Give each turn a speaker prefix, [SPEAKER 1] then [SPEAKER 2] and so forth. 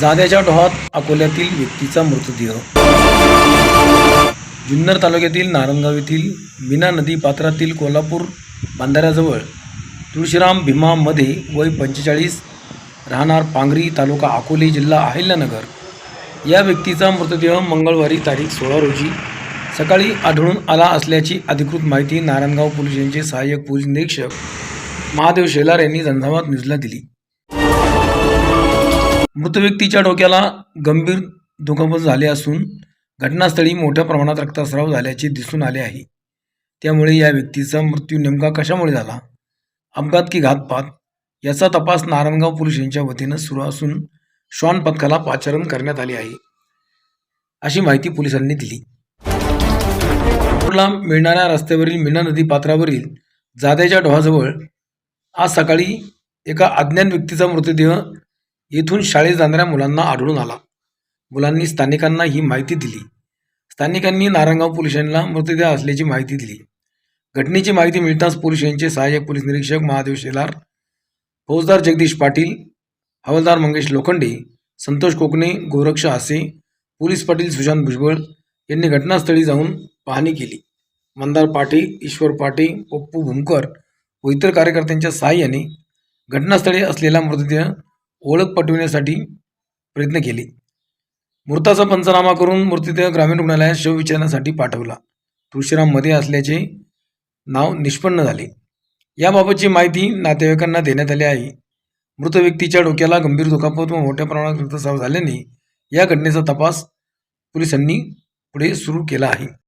[SPEAKER 1] जाद्याच्या डोहात अकोल्यातील व्यक्तीचा मृतदेह. जुन्नर तालुक्यातील नारंगाव येथील विना नदी पात्रातील कोल्हापूर बांधाऱ्याजवळ तुळशीराम भीमामध्ये वय पंचेचाळीस राहणार पांगरी तालुका अकोले जिल्हा अहिल्यानगर. या व्यक्तीचा मृतदेह मंगळवारी तारीख सोळा रोजी सकाळी आढळून आला असल्याची अधिकृत माहिती नारायणगाव पोलीस यांचे सहाय्यक पोलीस निरीक्षक महादेव शेलार यांनी झंझावात न्यूजला दिली. मृत व्यक्तीच्या डोक्याला गंभीर दुखापत झाले असून घटनास्थळी मोठ्या प्रमाणात रक्तस्राव झाल्याचे दिसून आले आहे. त्यामुळे या व्यक्तीचा मृत्यू नेमका कशामुळे झाला? अपघात की घातपात? याचा तपास नारायणगाव पोलीस यांच्या वतीनं सुरू असून श्वान पथकाला पाचारण करण्यात आले आहे. अशी माहिती पोलिसांनी दिली. ला मिळणाऱ्या रस्त्यावरील मीना नदी पात्रावरील जाद्याच्या डोहाजवळ आज सकाळी एका अज्ञात व्यक्तीचा मृतदेह येथून शाळेत जाणाऱ्या मुलांना आढळून आला. मुलांनी स्थानिकांना ही माहिती दिली. स्थानिकांनी नारायणगाव पोलिसांना मृतदेह असल्याची माहिती दिली. घटनेची माहिती मिळताच पोलीस यांचे सहाय्यक पोलीस निरीक्षक महादेव शेलार फौजदार जगदीश पाटील हवालदार मंगेश लोखंडे संतोष कोकणे गोरक्ष आसे पोलीस पाटील सुशांत भुजबळ यांनी घटनास्थळी जाऊन पाहणी केली. मंदार पाटे ईश्वर पाटे पप्पू भुमकर व इतर कार्यकर्त्यांच्या सहाय्याने घटनास्थळी असलेला मृतदेह ओळख पटविण्यासाठी प्रयत्न केले. मृताचा पंचनामा करून मृतदेह ग्रामीण रुग्णालयात शवविचारणासाठी पाठवला. तुळशीराममध्ये असल्याचे नाव निष्पन्न झाले. याबाबतची माहिती नातेवाईकांना देण्यात आली आहे. मृत व्यक्तीच्या डोक्याला गंभीर दुखापत व मोठ्या प्रमाणात रक्तस्राव झाल्याने या घटनेचा तपास पोलिसांनी पुढे सुरू केला आहे.